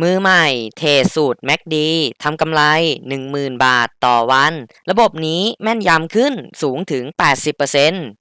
มือใหม่เทสูตรแม็กดีทำกำไร 10,000 บาทต่อวัน ระบบนี้แม่นยำขึ้นสูงถึง 80%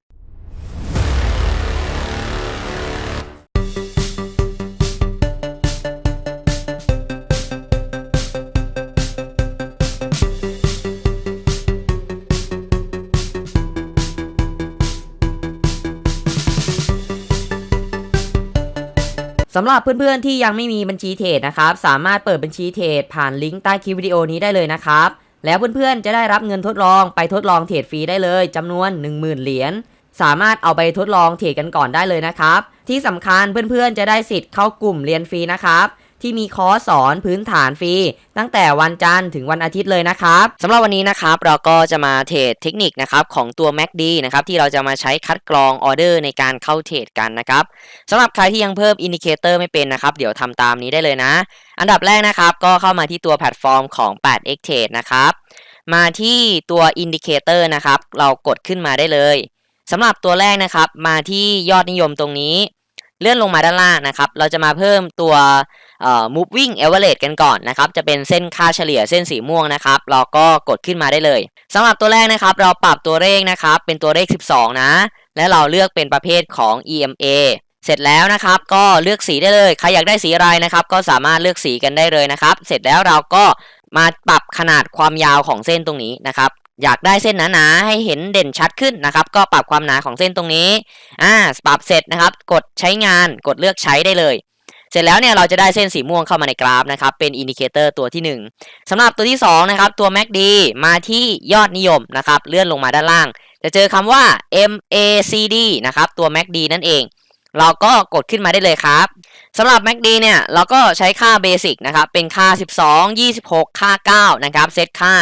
สำหรับเพื่อนๆที่ยังไม่มีบัญชีเทรดนะครับ สามารถเปิดบัญชีเทรดผ่านลิงก์ใต้คลิปวิดีโอนี้ได้เลยนะครับ แล้วเพื่อนๆจะได้รับเงินทดลองไปทดลองเทรดฟรีได้เลยจำนวน 10,000 เหรียญสามารถเอาไปทดลองเทรดกันก่อนได้เลยนะครับ ที่สำคัญเพื่อนๆจะได้สิทธิ์เข้ากลุ่มเรียนฟรีนะครับ ที่มีคอร์สสอนพื้นฐานฟรี ตั้งแต่วันจันทร์ถึงวันอาทิตย์เลยนะครับสำหรับวันนี้นะครับเราก็จะมาเทรดเทคนิคนะครับของตัว MACD นะครับที่เราจะมาใช้คัดกรองออเดอร์ในการเข้าเทรดกันนะครับสำหรับใครที่ยังเพิ่มอินดิเคเตอร์ไม่เป็นนะครับเดี๋ยวทำตามนี้ได้เลยนะ อันดับแรกนะครับก็เข้ามาที่ตัวแพลตฟอร์มของ 8x Trade นะครับมาที่ตัวอินดิเคเตอร์นะครับเรากดขึ้นมาได้เลยสำหรับตัวแรกนะครับมาที่ยอดนิยมตรงนี้ เลื่อนลงมาด้านล่างนะครับ เราจะมาเพิ่มตัว moving average กันก่อนนะครับจะเป็นเส้นค่าเฉลี่ยเส้นสีม่วงนะครับเราก็กดขึ้นมาได้เลยสำหรับตัวแรกนะครับ เราปรับตัวเลขนะครับเป็นตัวเลข 12 นะ และเราเลือกเป็นประเภทของ EMA เสร็จแล้วนะครับก็เลือกสีได้เลยใครอยากได้สีอะไรนะครับ ก็สามารถเลือกสีกันได้เลยนะครับ เสร็จแล้วเราก็มาปรับขนาดความยาวของเส้นตรงนี้นะครับอยากได้เส้นหนาๆให้เห็นเด่นชัดขึ้นนะครับ ก็ปรับความหนาของเส้นตรงนี้อ่าปรับเสร็จนะครับ กดใช้งานกดเลือกใช้ได้เลย เสร็จแล้วเนี่ยเราจะได้เส้นสีม่วงเข้ามาในกราฟนะครับเป็นอินดิเคเตอร์ตัวที่ 1สำหรับตัวที่ 2 นะครับ ตัว MACD มาที่ยอดนิยมนะครับเลื่อนลงมาด้านล่าง จะเจอคำว่า MACD นะครับตัว MACD นั่นเอง เราก็กดขึ้นมาได้เลยครับสำหรับ MACD เนี่ยเราก็ใช้ค่าเบสิกนะครับเป็นค่า 12 26 ค่า 9 นะครับเซตค่า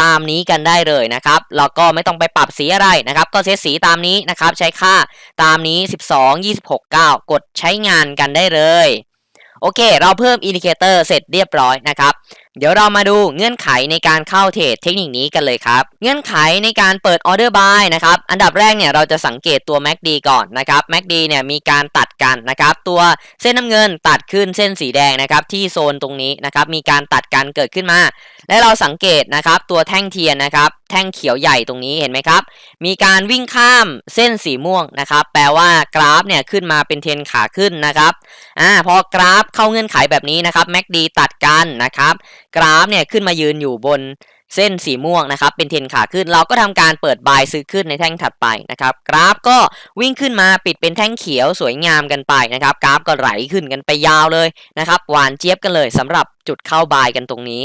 ตามนี้กันได้เลยนะครับเราก็ไม่ต้องไปปรับสีอะไรนะครับ ก็เซตสีตามนี้นะครับใช้ค่าตามนี้ 12 26 9 กดใช้งานกันได้เลย โอเค เราเพิ่มอินดิเคเตอร์เสร็จเรียบร้อยนะครับ เดี๋ยวเรามาดูเงื่อนไขในการเข้าเทรดเทคนิคนี้กันเลยครับ เงื่อนไขในการเปิดออเดอร์บายนะครับ อันดับแรกเนี่ยเราจะสังเกตตัว MACD ก่อนนะครับ MACD เนี่ยมีการตัด กันนะครับ ตัวเส้นน้ำเงินตัดขึ้นเส้นสีแดงนะครับ ที่โซนตรงนี้นะครับ มีการตัดกันเกิดขึ้นมา และเราสังเกตนะครับ ตัวแท่งเทียนนะครับ แท่งเขียวใหญ่ตรงนี้เห็นไหมครับ มีการวิ่งข้ามเส้นสีม่วงนะครับ แปลว่ากราฟเนี่ยขึ้นมาเป็นเทรนขาขึ้นนะครับอ่าพอกราฟเข้าเงื่อนไขแบบนี้นะครับ MACD ตัดกันนะครับ กราฟเนี่ยขึ้นมายืนอยู่บน เส้นสีม่วงนะครับ เป็นเทรนขาขึ้น เราก็ทำการเปิดบายซื้อขึ้นในแท่งถัดไปนะครับ กราฟก็วิ่งขึ้นมาปิดเป็นแท่งเขียวสวยงามกันไปนะครับ กราฟก็ไหลขึ้นกันไปยาวเลยนะครับ หวานเจี๊ยบกันเลยสำหรับจุดเข้าบายกันตรงนี้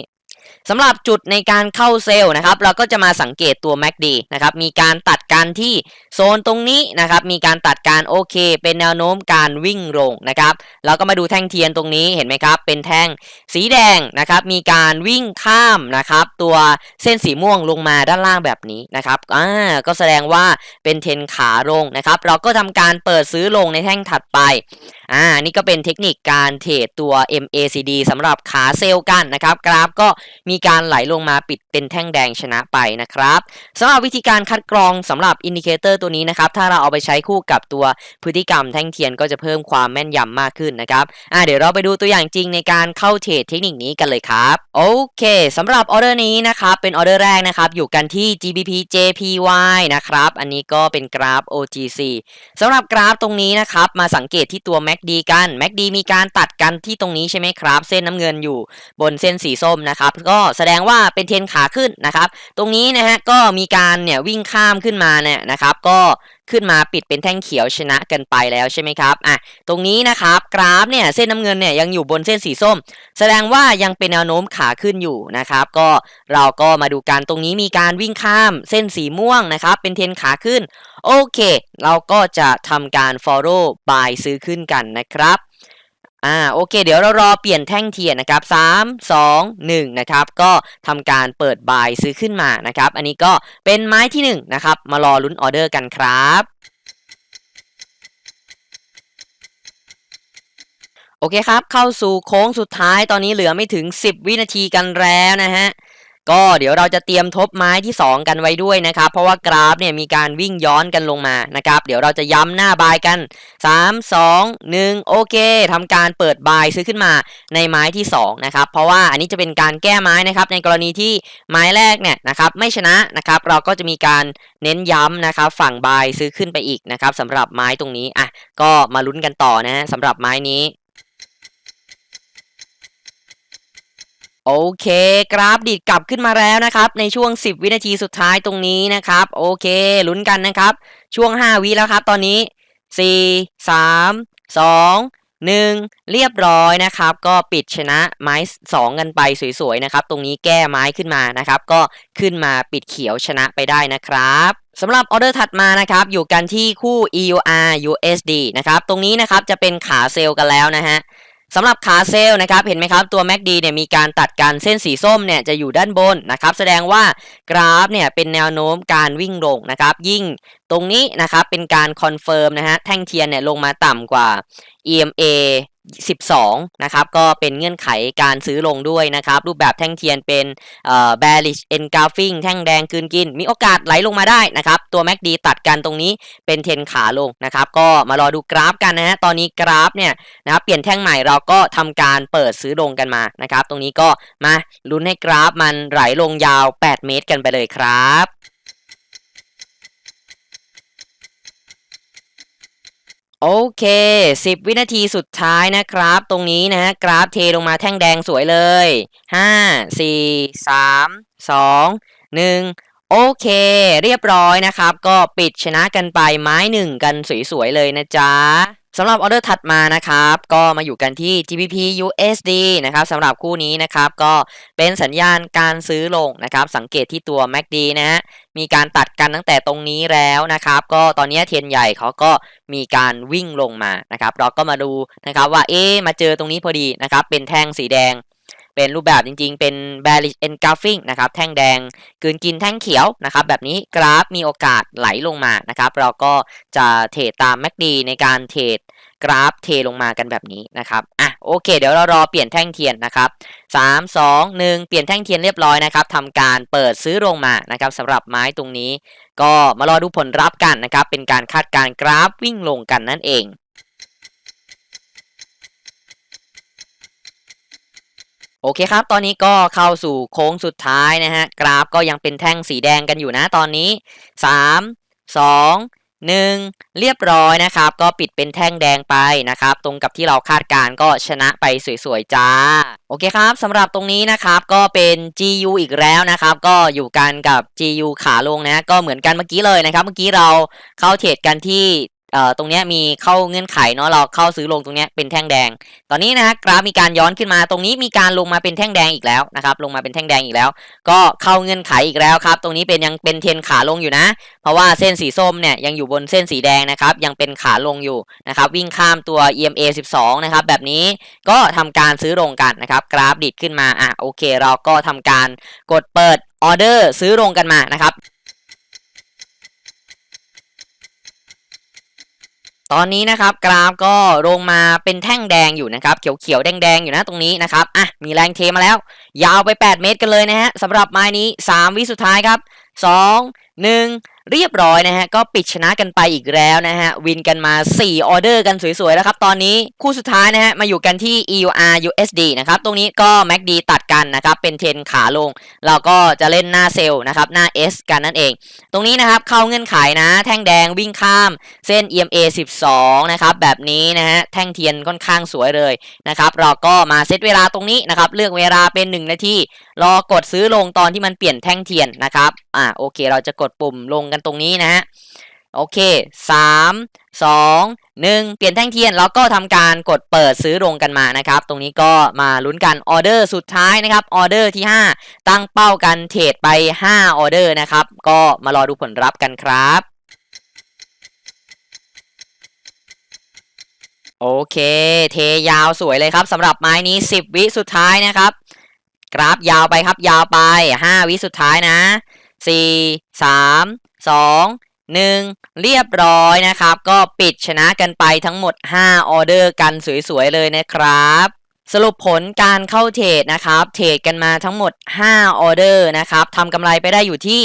สำหรับจุดในการเข้าเซลล์นะครับเราก็จะมาสังเกตตัว MACD นะครับมีการตัดการที่โซนตรงนี้นะครับมีการตัดการโอเค เป็นแนวโน้มการวิ่งลงนะครับเราก็มาดูแท่งเทียนตรงนี้เห็นไหมครับเป็นแท่งสีแดงนะครับมีการวิ่งข้ามนะครับตัวเส้นสีม่วงลงมาด้านล่างแบบนี้นะครับอ่าก็แสดงว่าเป็นเทนขาลงนะครับเราก็ทำการเปิดซื้อลงในแท่งถัดไปอ่านี่ก็เป็นเทคนิคการเทรดตัว MACD สำหรับขาเซลล์กันนะครับกราฟก็มีการไหลลงมาปิดเป็นแท่งแดงชนะไปนะครับสำหรับวิธีการคัดกรองสำหรับอินดิเคเตอร์ตัวนี้นะครับถ้าเราเอาไปใช้คู่กับตัวพฤติกรรมแท่งเทียนก็จะเพิ่มความแม่นยำมากขึ้นนะครับอ่าเดี๋ยวเราไปดูตัวอย่างจริงในการเข้าเทรดเทคนิคนี้กันเลยครับโอเคสำหรับออเดอร์นี้นะครับเป็นออเดอร์แรกนะครับอยู่กันที่ GBP JPY นะครับอันนี้ก็เป็นกราฟ OGC สำหรับกราฟตรงนี้นะครับมาสังเกตที่ตัว MACD กัน MACD มีการตัดกันที่ตรงนี้ใช่ไหมครับ เส้นน้ำเงินอยู่บนเส้นสีส้มนะครับก็แสดงว่าเป็นเทนขาขึ้นนะครับ ตรงนี้นะฮะก็มีการเนี่ยวิ่งข้ามขึ้นมาเนี่ยนะครับ ก็ขึ้นมาปิดเป็นแท่งเขียวชนะกันไปแล้วใช่ไหมครับอะตรงนี้นะครับกราฟเนี่ยเส้นน้ำเงินเนี่ยยังอยู่บนเส้นสีส้ม แสดงว่ายังเป็นแนวโน้มขาขึ้นอยู่นะครับ ก็เราก็มาดูกันตรงนี้มีการวิ่งข้ามเส้นสีม่วงนะครับ เป็นเทนขาขึ้น โอเค เราก็จะทำการ follow buy ซื้อขึ้นกันนะครับ อ่าโอเค เดี๋ยวเรารอเปลี่ยนแท่งเทียนนะครับ3 2 1นะครับก็ทำการเปิดบายซื้อขึ้นมานะครับ อันนี้ก็เป็นไม้ที่1นะครับมารอลุ้นออเดอร์กันครับโอเคครับ เข้าสู่โค้งสุดท้ายตอนนี้เหลือไม่ถึง 10 วินาทีกันแล้วนะฮะ ก็เดี๋ยวเราจะเตรียมทบไม้ที่ 2 กันไว้ด้วยนะครับ เพราะว่ากราฟเนี่ยมีการวิ่งย้อนกันลงมานะครับ เดี๋ยวเราจะย้ำหน้าบายกัน 3 2 1 โอเคทำการเปิดบายซื้อขึ้นมาในไม้ที่2นะครับเพราะว่าอันนี้จะเป็นการแก้ไม้นะครับ ในกรณีที่ไม้แรกเนี่ยนะครับไม่ชนะนะครับ เราก็จะมีการเน้นย้ำนะครับ ฝั่งบายซื้อขึ้นไปอีกนะครับสำหรับไม้ตรงนี้อะก็มาลุ้นกันต่อนะฮะสำหรับไม้นี้ โอเคกราฟดิดกลับขึ้นมาแล้วนะครับ ในช่วง 10 วินาทีสุดท้ายตรงนี้นะครับ โอเคลุ้นกันนะครับ ช่วง 5 วิแล้วครับ ตอนนี้ 4 3 2 1 เรียบร้อยนะครับ ก็ปิดชนะไม้ 2 กันไปสวยๆนะครับ ตรงนี้แก้ไม้ขึ้นมานะครับ ก็ขึ้นมาปิดเขียวชนะไปได้นะครับสำหรับออเดอร์ถัดมานะครับ อยู่กันที่คู่ EUR USD นะครับ ตรงนี้นะครับจะเป็นขาเซลล์กันแล้วนะฮะ สำหรับขาเซลล์นะครับเห็นไหมครับตัว MACD เนี่ยมีการตัดกันเส้นสีส้มเนี่ยจะอยู่ด้านบนนะครับแสดงว่ากราฟเนี่ยเป็นแนวโน้มการวิ่งลงนะครับยิ่งตรงนี้นะครับเป็นการคอนเฟิร์มนะฮะแท่งเทียนเนี่ยลงมาต่ำกว่า EMA 12 นะครับก็เป็นเงื่อนไขการซื้อลงด้วยนะครับ รูปแบบแท่งเทียนเป็นเอ่อ bearish engulfing แท่งแดงคืนกิน มีโอกาสไหลลงมาได้นะครับ ตัว MACD ตัดกันตรงนี้เป็นเทนขาลงนะครับ ก็มารอดูกราฟกันนะฮะตอนนี้กราฟเนี่ยนะครับเปลี่ยนแท่งใหม่เราก็ทำการเปิดซื้อลงกันมานะครับ ตรงนี้ก็มาลุ้นให้กราฟมันไหลลงยาว 8 เมตรกันไปเลยครับ โอเค 10 วินาทีสุดท้ายนะครับ ตรงนี้นะฮะกราฟเทลงมาแท่งแดงสวยเลย 5 4 3 2 1 โอเค เรียบร้อยนะครับ ก็ปิดชนะกันไปไม้หนึ่งกันสวยๆเลยนะจ๊ะ สำหรับออเดอร์ถัดมานะครับ ก็มาอยู่กันที่ GBP USD นะครับสำหรับคู่นี้นะครับ ก็เป็นสัญญาณการซื้อลงนะครับ สังเกตที่ตัว MACD นะฮะมีการตัดกันตั้งแต่ตรงนี้แล้วนะครับ ก็ตอนนี้เทียนใหญ่เขาก็มีการวิ่งลงมานะครับ เราก็มาดูนะครับว่าเอ๊มาเจอตรงนี้พอดีนะครับ เป็นแท่งสีแดง เป็นรูปแบบจริงๆ เป็น bearish engulfing นะครับ แท่งแดงกืนกินแท่งเขียวนะครับ แบบนี้กราฟมีโอกาสไหลลงมานะครับ เราก็จะเทรดตาม MACD ในการเทรดกราฟเทลงมากันแบบนี้นะครับ อะโอเค เดี๋ยวเรารอเปลี่ยนแท่งเทียนนะครับ 3 2 1 เปลี่ยนแท่งเทียนเรียบร้อยนะครับทำการเปิดซื้อลงมานะครับสำหรับไม้ตรงนี้ ก็มารอดูผลลัพธ์กันนะครับ เป็นการคาดการกราฟวิ่งลงกันนั่นเอง โอเคครับ ตอนนี้ก็เข้าสู่โค้งสุดท้ายนะฮะ กราฟก็ยังเป็นแท่งสีแดงกันอยู่นะตอนนี้ 3 2 1 เรียบร้อยนะครับ ก็ปิดเป็นแท่งแดงไปนะครับ ตรงกับที่เราคาดการก็ชนะไปสวยๆจ้า โอเคครับสำหรับตรงนี้นะครับก็เป็น GU อีกแล้วนะครับ ก็อยู่กันกับ GU ขาลงนะ ก็เหมือนกันเมื่อกี้เลยนะครับ เมื่อกี้เราเข้าเทรดกันที่ เอ่อตรงนี้มีเข้าเงื่อนไขเนาะเราเข้าซื้อลงตรงนี้เป็นแท่งแดง ตอนนี้นะกราฟมีการย้อนขึ้นมาตรงนี้มีการลงมาเป็นแท่งแดงอีกแล้วนะครับลงมาเป็นแท่งแดงอีกแล้ว ก็เข้าเงื่อนไขอีกแล้วครับ ตรงนี้เป็นยังเป็นเทนขาลงอยู่นะ เพราะว่าเส้นสีส้มเนี่ยยังอยู่บนเส้นสีแดงนะครับยังเป็นขาลงอยู่นะครับวิ่งข้ามตัว EMA 12 นะครับแบบนี้ก็ทำการซื้อลงกันนะครับกราฟดิดขึ้นมาอะโอเค เราก็ทำการกดเปิดออเดอร์ซื้อลงกันมานะครับ ตอนนี้นะครับกราฟก็ลงมาเป็นแท่งแดงอยู่นะครับเขียวๆแดงๆอยู่นะตรงนี้นะครับอะมีแรงเทมาแล้ว ยาวไป 8 เมตรกันเลยนะฮะสำหรับไม้นี้ 3 วิสุดท้ายครับ 2 1 เรียบร้อยนะฮะ ก็ปิดชนะกันไปอีกแล้วนะฮะ วินกันมา 4 ออเดอร์กันสวยๆแล้วครับ ตอนนี้คู่สุดท้ายนะฮะ มาอยู่กันที่ EUR USD นะครับ ตรงนี้ก็ MACD ตัดกันนะครับ เป็นเทนขาลง เราก็จะเล่นหน้าเซลล์นะครับ หน้า S กันนั่นเอง ตรงนี้นะครับ เข้าเงื่อนไขนะ แท่งแดงวิ่งข้ามเส้น EMA 12 นะครับ แบบนี้นะฮะ แท่งเทียนค่อนข้างสวยเลยนะครับ เราก็มาเซตเวลาตรงนี้นะครับ เลือกเวลาเป็น 1 นาที รอกดซื้อลงตอนที่มันเปลี่ยนแท่งเทียนนะครับ อ่า โอเค เราจะกดดปุ่มลงกันตรงนี้นะฮะโอเค 3 2 1 เปลี่ยนแท่งเทียนแล้วก็ทำการกดเปิดซื้อลงกันมานะครับ ตรงนี้ก็มาลุ้นกันออเดอร์สุดท้ายนะครับออเดอร์ที่ 5 ตั้งเป้ากันเทรดไป 5 ออเดอร์นะครับ ก็มารอดูผลลัพธ์กันครับ โอเค เทยาวสวยเลยครับสำหรับไม้นี้ 10 วิสุดท้ายนะครับ กราฟยาวไปครับยาวไป 5 วิสุดท้ายนะ 4 3 2 1 เรียบร้อยนะครับ ก็ปิดชนะกันไปทั้งหมด 5 ออเดอร์กันสวยๆ เลยนะครับสรุปผลการเข้าเทรดนะครับ เทรดกันมาทั้งหมด 5 ออเดอร์นะครับทำกำไรไปได้อยู่ที่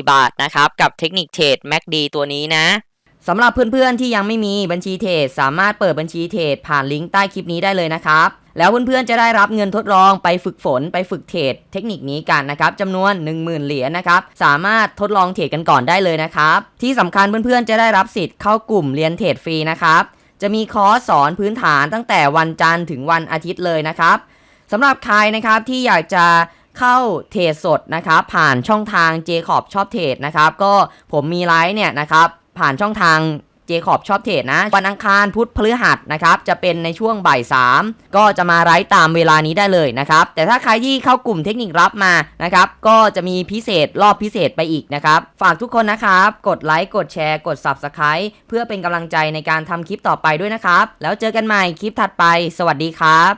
1634 บาทนะครับ กับเทคนิคเทรด MACD ตัวนี้นะ สำหรับเพื่อนๆที่ยังไม่มีบัญชีเทรดสามารถเปิดบัญชีเทรดผ่านลิงก์ใต้คลิปนี้ได้เลยนะครับ แล้วเพื่อนๆจะได้รับเงินทดลองไปฝึกฝนไปฝึกเทรดเทคนิคนี้กันนะครับจำนวน 10,000 เหรียญนะครับสามารถทดลองเทรดกันก่อนได้เลยนะครับ ที่สำคัญเพื่อนๆจะได้รับสิทธิ์เข้ากลุ่มเรียนเทรดฟรีนะครับจะมีคอร์สสอนพื้นฐานตั้งแต่วันจันทร์ถึงวันอาทิตย์เลยนะครับสำหรับใครนะครับที่อยากจะเข้าเทรดสดนะครับผ่านช่องทาง j c o b ชอบเทรดนะครับก็ผมมีไลฟ์เนี่ยนะครับ ผ่านช่องทางเจคอบชอบเทรดนะ วันอังคารพุธพฤหัสนะครับ จะเป็นในช่วงบ่ายสามก็จะมาไลฟ์ตามเวลานี้ได้เลยนะครับ แต่ถ้าใครที่เข้ากลุ่มเทคนิครับมานะครับ ก็จะมีพิเศษรอบพิเศษไปอีกนะครับ ฝากทุกคนนะครับ กดไลค์กดแชร์ กด Subscribe เพื่อเป็นกำลังใจในการทำคลิปต่อไปด้วยนะครับ แล้วเจอกันใหม่คลิปถัดไป สวัสดีครับ